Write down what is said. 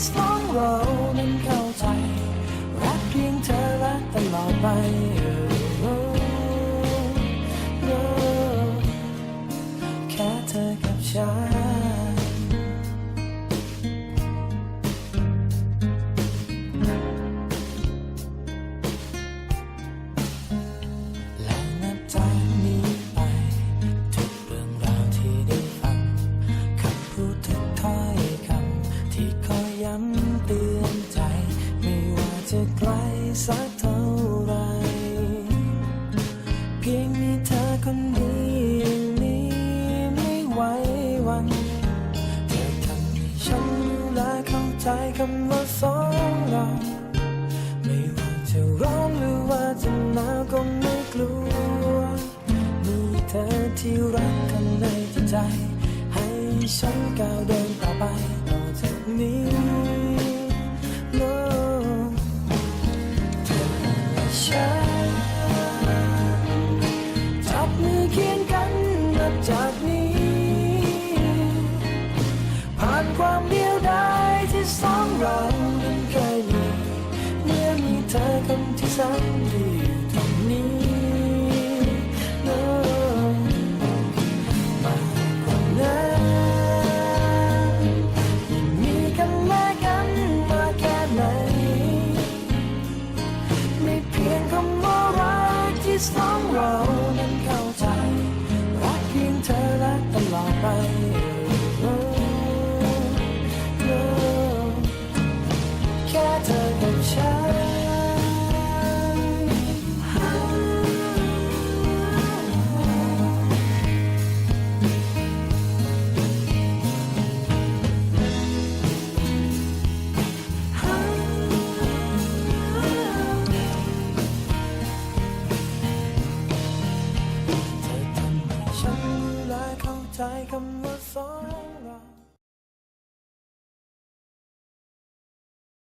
กที่สองเรานั้นเข้าใจ รักเพียงเธอและตลอดไป จะไกลสักเท่าไร เพียงมีเธอคนเดียวนี้ไม่ไหววันเธอทำให้ฉันรู้และเข้าใจคำว่าสองเรา ไม่ว่าจะร้อนหรือว่าจะหนาวก็ไม่กลัว มีเธอที่รักกันในใจ ให้ฉันก้าวเดินต่อไปต่อจากนี้ เธอคนที่ฉันอยู่ตรงนี้มากกว่านั้นยิ่งมีกันและกันมาแค่ไหนไม่เพียงคำว่ารักที่สองเรานั้นเข้าใจ รักเพียงเธอและตลอดไป คำว่าสอง